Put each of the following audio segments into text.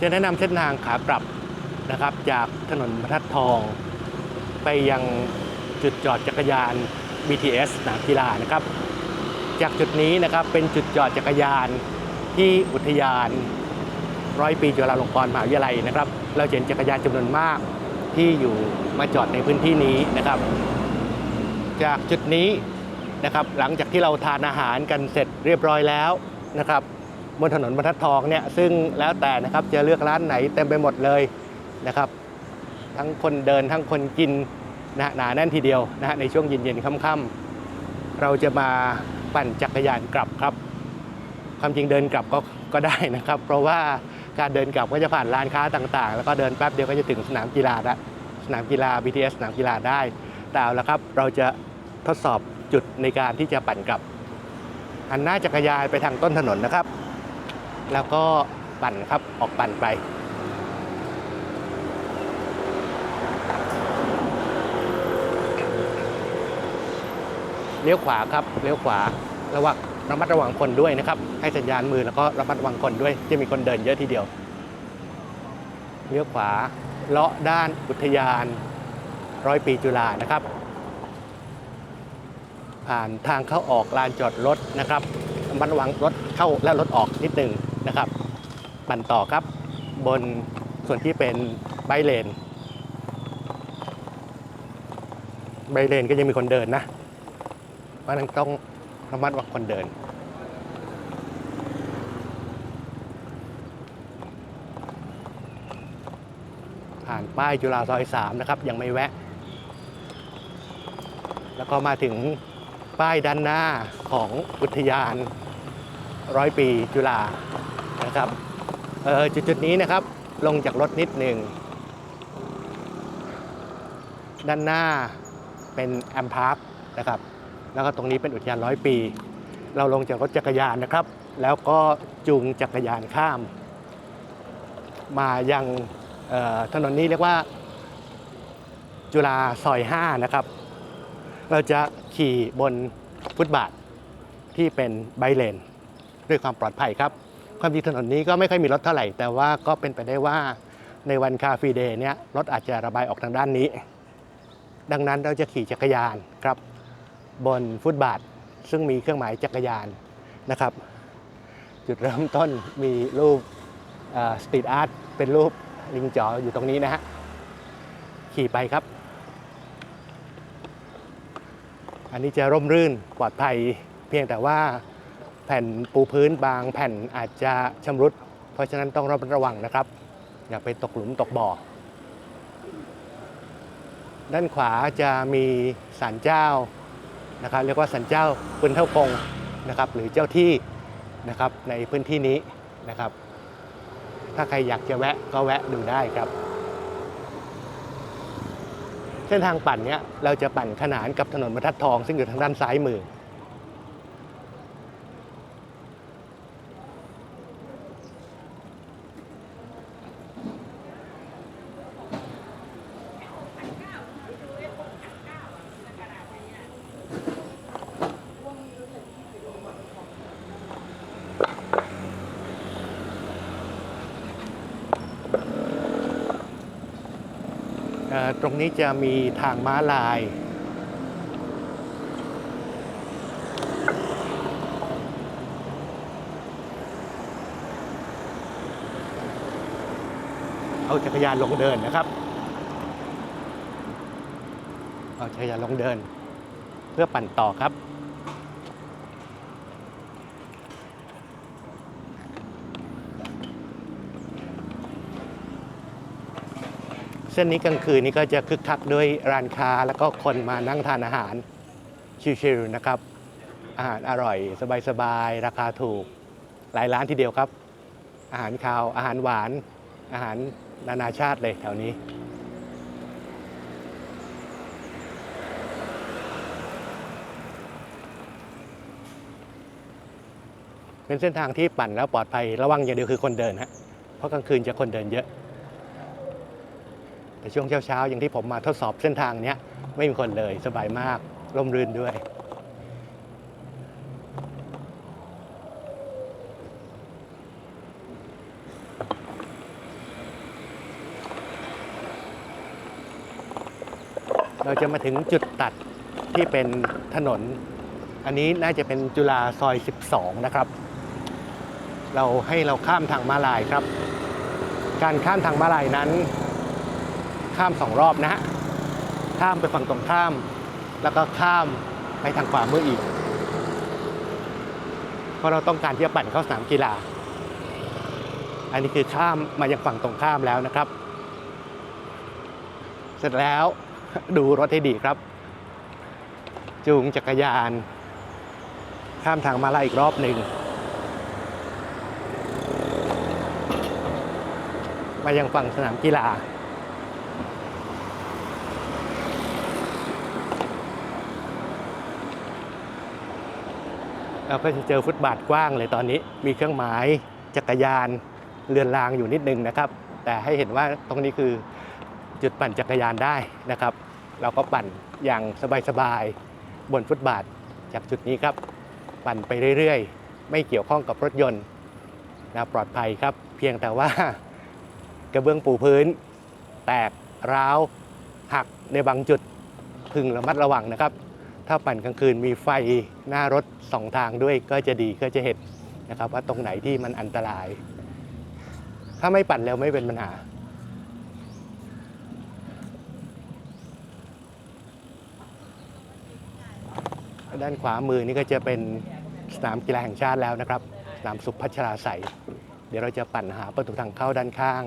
จะแนะนำเส้นทางขากลับนะครับ จากถนนบรรทัดทอง ไปยังจุดจอดจักรยาน BTS สนามกีฬานะครับ จากจุดนี้นะครับเป็นจุดจอดจักรยานที่อุทยานร้อยปีจุฬาลงกรณ์มหาวิทยาลัยนะครับ เราเห็นจักรยานจำนวนมากที่อยู่มาจอดในพื้นที่นี้นะครับ จากจุดนี้นะครับหลังจากที่เราทานอาหารกันเสร็จเรียบร้อยแล้วนะครับ บนถนนบรรทัดทองเนี่ยซึ่งแล้วแต่นะครับจะเลือกร้านไหนเต็มไปหมดเลยนะครับ ทั้งคนเดินทั้งคนกินนะหนาแน่นทีเดียวนะฮะในช่วงเย็นๆค่ำๆเราจะมาปั่นจักรยานกลับครับ ความจริงเดินกลับก็ก็ได้นะครับ เพราะว่าการเดินกลับก็จะผ่านร้านค้าต่างๆ แล้วก็เดินแป๊บเดียวก็จะถึงสนามกีฬาละสนามกีฬา BTS สนามกีฬาได้แต่เอาละครับเราจะทดสอบจุดในการที่จะปั่นกลับหันหน้าจักรยานไปทางต้นถนนนะครับ แล้วก็ปั่นครับออกปั่นไปเลี้ยวขวาครับเลี้ยวขวาระวังระมัดระวังคนด้วยนะครับ ให้สัญญาณมือแล้วก็ระมัดระวังคนด้วย จะมีคนเดินเยอะทีเดียวเลี้ยวขวาเลาะด้านอุทยานร้อยปีจุฬานะครับ ผ่านทางเข้าออกลานจอดรถนะครับระมัดระวังรถเข้าและรถออกนิดหนึ่ง นะครับปั่นต่อครับบนส่วนที่เป็นไบเลนไบเลนก็ยังมีคนเดินนะเพราะนั้นต้องระมัดระวังคนเดิน ผ่านป้ายจุฬาซอย3นะครับ ยังไม่แวะ แล้วก็มาถึงป้ายด้านหน้าของอุทยานร้อยปีจุฬา นะครับเออจุดๆนี้นะครับลงจากรถนิดหนึ่ง ด้านหน้าเป็นแอมพาร์คนะครับ แล้วก็ตรงนี้เป็นอุทยานร้อยปี เราลงจากรถจักรยานนะครับ แล้วก็จูงจักรยานข้าม มายังถนนนี้เรียกว่าจุฬาซอย 5 นะครับ เราจะขี่บนฟุตบาทที่เป็นไบเลน ด้วยความปลอดภัยครับ ความจริงถนนนี้ก็ไม่ค่อยมีรถเท่าไหร่ แต่ว่าก็เป็นไปได้ว่าในวันคาฟีเดย์เนี้ยรถอาจจะระบายออกทางด้านนี้ ดังนั้นเราจะขี่จักรยานครับ บนฟุตบาท ซึ่งมีเครื่องหมายจักรยานนะครับ จุดเริ่มต้นมีรูปสตรีทอาร์ตเป็นรูปลิงจ๋ออยู่ตรงนี้นะฮะขี่ไปครับ อันนี้จะร่มรื่นปลอดภัยเพียงแต่ว่า แผ่นปูพื้นบางแผ่นอาจจะชำรุด เพราะฉะนั้นต้องระมัดระวังนะครับ อย่าไปตกหลุมตกบ่อ ด้านขวาจะมีศาลเจ้านะครับเรียกว่าศาลเจ้าปุนเท่ากงนะครับหรือเจ้าที่นะครับในพื้นที่นี้นะครับ ถ้าใครอยากจะแวะก็แวะดูได้ครับ เส้นทางปั่นเนี้ยเราจะปั่นขนานกับถนนบรรทัดทอง ซึ่งอยู่ทางด้านซ้ายมือ ตรงนี้จะมีทางม้าลาย เอาจักรยานลงเดินนะครับ เอาจักรยานลงเดิน เพื่อปั่นต่อครับ เส้นนี้กลางคืนนี้ก็จะคึกคักด้วยร้านค้าแล้วก็คนมานั่งทานอาหารชิลๆนะครับ อาหารอร่อยสบายๆ ราคาถูกหลายร้านทีเดียวครับ อาหารคาวอาหารหวาน อาหารนานาชาติเลยแถวนี้ เป็นเส้นทางที่ปั่นแล้วปลอดภัยระวังอย่างเดียวคือคนเดินฮะเพราะกลางคืนจะคนเดินเยอะ แต่ช่วงเช้าๆอย่างที่ผมมาทดสอบเส้นทางเนี้ยไม่มีคนเลยสบายมากร่มรื่นด้วย เราจะมาถึงจุดตัดที่เป็นถนน อันนี้น่าจะเป็นจุฬาซอย 12 นะครับ เราให้เราข้ามทางมาลายครับ การข้ามทางมาลายนั้น ข้ามสองรอบนะฮะข้ามไปฝั่งตรงข้าม แล้วก็ข้ามไปทางขวามืออีก เพราะเราต้องการที่จะปั่นเข้าสนามกีฬา อันนี้คือข้ามมายังฝั่งตรงข้ามแล้วนะครับ เสร็จแล้วดูรถให้ดีครับ จูงจักรยาน ข้ามทางมาลายอีกรอบหนึ่งมายังฝั่งสนามกีฬา เราก็จะเจอฟุตบาทกว้างเลยตอนนี้ มีเครื่องหมายจักรยานเรือนรางอยู่นิดนึงนะครับ แต่ให้เห็นว่าตรงนี้คือจุดปั่นจักรยานได้นะครับ เราก็ปั่นอย่างสบายๆบนฟุตบาทจากจุดนี้ครับ ปั่นไปเรื่อยๆ ไม่เกี่ยวข้องกับรถยนต์นะปลอดภัยครับ เพียงแต่ว่ากระเบื้องปูพื้น แตกร้าวหักในบางจุดพึงระมัดระวังนะครับ ถ้าปั่นกลางคืนมีไฟหน้ารถสองทางด้วยก็จะดีก็จะเห็นนะครับ ว่าตรงไหนที่มันอันตราย ถ้าไม่ปั่นเร็วไม่เป็นปัญหา ด้านขวามือนี่ก็จะเป็นสนามกีฬาแห่งชาติแล้วนะครับ สนามสุพัชราใสเดี๋ยวเราจะปั่นหาประตูทางเข้าด้านข้าง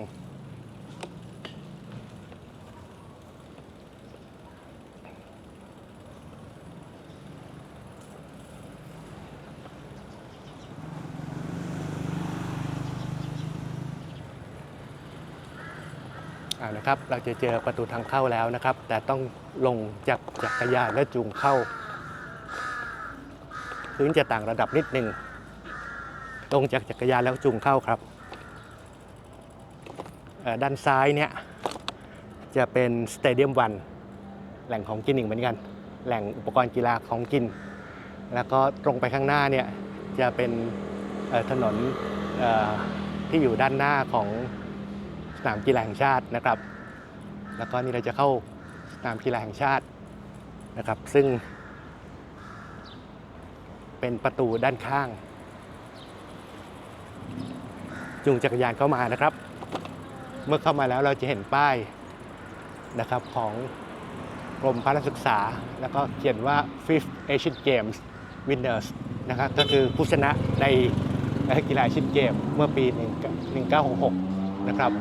นะครับเราจะเจอประตูทางเข้าแล้วนะครับ แต่ต้องลงจากจักรยานและจูงเข้า พื้นจะต่างระดับนิดหนึ่งลงจากจักรยานแล้วจูงเข้าครับด้านซ้ายเนี่ยจะเป็นสเตเดียมวันแหล่งของกินอีกเหมือนกัน แหล่งอุปกรณ์กีฬาของกิน แล้วก็ตรงไปข้างหน้าเนี่ยจะเป็นถนนที่อยู่ด้านหน้าของ สนามกีฬาแห่งชาตินะครับ แล้วก็นี่เราจะเข้าสนามกีฬาแห่งชาตินะครับ ซึ่ง เป็นประตูด้านข้างจูงจักรยานเข้ามานะครับ เมื่อเข้ามาแล้วเราจะเห็นป้ายนะครับของกรมพระศึกษา แล้วก็เขียนว่า Fifth Asian Games Winners นะครับก็คือผู้ชนะในกีฬาชียนเกมเมื่อปี 1966 นะครับ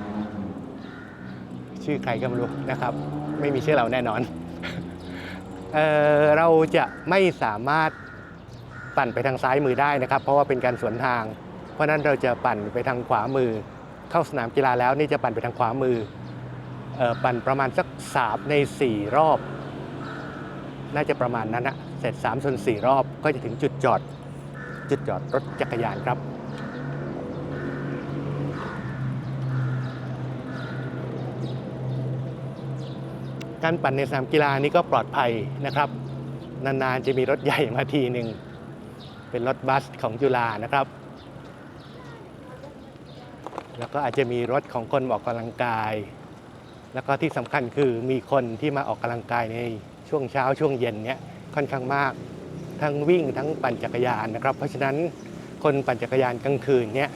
ชื่อใครก็ไม่รู้นะครับ ไม่มีชื่อเราแน่นอนเออเราจะไม่สามารถปั่นไปทางซ้ายมือได้นะครับ เพราะว่าเป็นการสวนทาง เพราะนั้นเราจะปั่นไปทางขวามือ เข้าสนามกีฬาแล้วนี่จะปั่นไปทางขวามือเออปั่นประมาณสักสามใน 4 รอบ น่าจะประมาณนั้นนะเสร็จ3ส่วน4รอบก็จะถึงจุดจอด จุดจอดรถจักรยานครับ การปั่นในสนามกีฬานี้ก็ปลอดภัยนะครับ นานๆจะมีรถใหญ่มาทีหนึ่ง เป็นรถบัสของจุฬานะครับ แล้วก็อาจจะมีรถของคนออกกำลังกาย แล้วก็ที่สำคัญคือมีคนที่มาออกกำลังกายในช่วงเช้าช่วงเย็นเนี้ยค่อนข้างมาก ทั้งวิ่งทั้งปั่นจักรยานนะครับ เพราะฉะนั้นคนปั่นจักรยานกลางคืนเนี้ย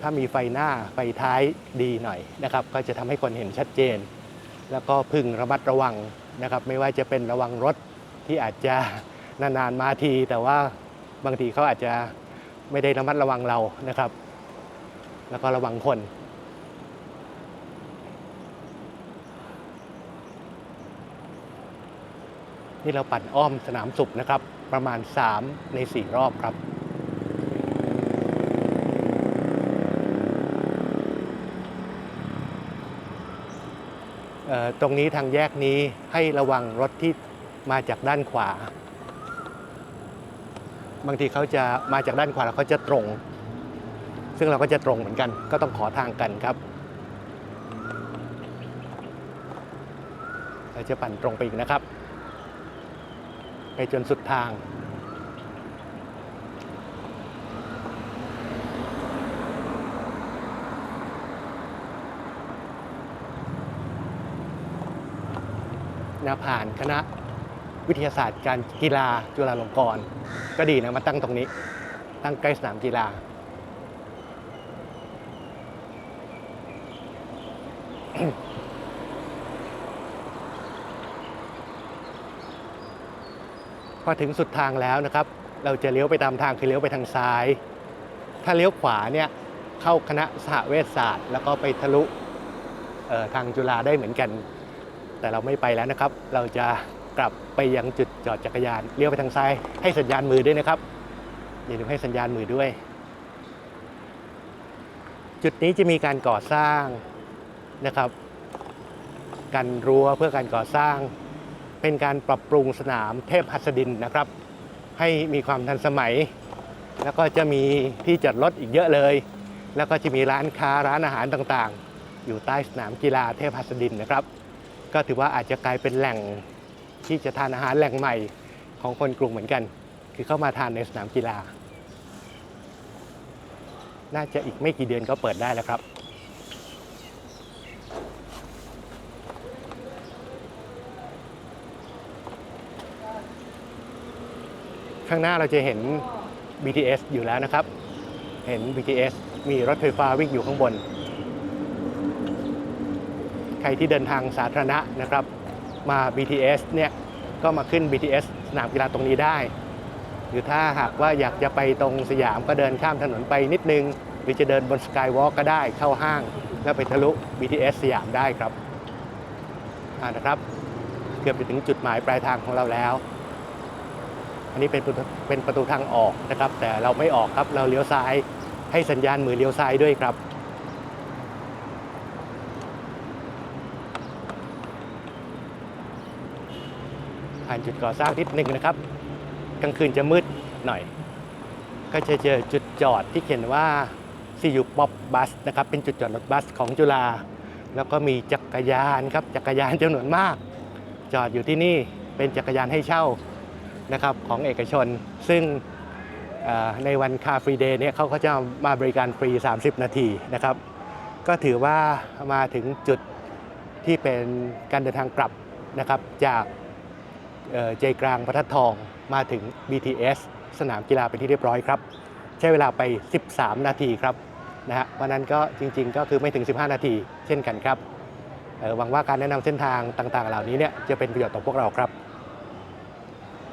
ถ้ามีไฟหน้าไฟท้ายดีหน่อยนะครับ ก็จะทำให้คนเห็นชัดเจน แล้วก็พึงระมัดระวังนะครับ ไม่ว่าจะเป็นระวังรถที่อาจจะนานๆมาที แต่ว่าบางทีเขาอาจจะไม่ได้ระมัดระวังเรานะครับ แล้วก็ระวังคนนี่เราปั่นอ้อมสนามสุขนะครับ ประมาณ 3 ใน 4 รอบครับ เอ่อ ตรงนี้ทางแยกนี้ให้ระวังรถที่มาจากด้านขวา บางทีเขาจะมาจากด้านขวาแล้วเขาจะตรง ซึ่งเราก็จะตรงเหมือนกัน ก็ต้องขอทางกันครับเราจะปั่นตรงไปอีกนะครับ ไปจนสุดทาง นะผ่านคณะวิทยาศาสตร์การกีฬาจุฬาลงกรณ์ก็ดีนะมาตั้งตรงนี้ ตั้งใกล้สนามกีฬา พอถึงสุดทางแล้วนะครับ เราจะเลี้ยวไปตามทางคือเลี้ยวไปทางซ้าย ถ้าเลี้ยวขวาเนี่ยเข้าคณะสหเวชศาสตร์ แล้วก็ไปทะลุทางจุฬาได้เหมือนกัน แต่เราไม่ไปแล้วนะครับ เราจะกลับไปยังจุดจอดจักรยานเลี้ยวไปทางซ้ายให้สัญญาณมือด้วยนะครับอย่าลืมให้สัญญาณมือด้วย จุดนี้จะมีการก่อสร้างนะครับกันรั้วเพื่อการก่อสร้าง เป็นการปรับปรุงสนามเทพหัสดินนะครับ ให้มีความทันสมัย แล้วก็จะมีที่จอดรถอีกเยอะเลย แล้วก็จะมีร้านค้าร้านอาหารต่างๆ อยู่ใต้สนามกีฬาเทพหัสดินนะครับ ก็ถือว่าอาจจะกลายเป็นแหล่งที่จะทานอาหารแหล่งใหม่ของคนกรุงเหมือนกัน คือเข้ามาทานในสนามกีฬา น่าจะอีกไม่กี่เดือนก็เปิดได้แล้วครับข้างหน้าเราจะเห็น BTS อยู่แล้วนะครับ เห็น BTS มีรถไฟฟ้าวิ่งอยู่ข้างบน ครที่เดินทางสาธารณะนะครับมา BTS เนี่ยก็มาขึ้น BTS สนามกีฬาตรงนี้ได้ หรือถ้าหากว่าอยากจะไปตรงสยามก็เดินข้ามถนนไปนิดนึง หรือจะเดินบนสกายวอล์กก็ได้เข้าห้าง แล้วไปทะลุ BTS สยามได้ครับนะครับ เกือบจะถึงจุดหมายปลายทางของเราแล้ว อันนี้เป็นเป็นประตูทางออกนะครับ แต่เราไม่ออกครับเราเลี้ยวซ้ายให้สัญญาณมือเลี้ยวซ้ายด้วยครับ ผ่านจุดก่อสร้างนิดหนึ่งนะครับกลางคืนจะมืดหน่อย ก็จะเจอจุดจอดที่เขียนว่าซียูป๊อปบัสนะครับเป็นจุดจอดรถบัสของจุฬาแล้วก็มีจักรยานครับจักรยานจำนวนมาก จอดอยู่ที่นี่เป็นจักรยานให้เช่านะครับของเอกชน ซึ่งในวันคาฟรีเดย์เนี่ยเขาก็จะมาบริการฟรี 30 นาทีนะครับ ก็ถือว่ามาถึงจุดที่เป็นการเดินทางกลับนะครับจาก เอ่อใจกลางพระทัดทองมาถึง BTS สนามกีฬาเป็นที่เรียบร้อยครับ ใช้เวลาไป 13 นาทีครับนะฮะวันนั้นก็จริง ๆ ก็คือไม่ถึง 15 นาที เช่นกันครับหวังว่าการแนะนำเส้นทางต่างๆ เหล่านี้เนี่ยจะเป็นประโยชน์ต่อพวกเราครับ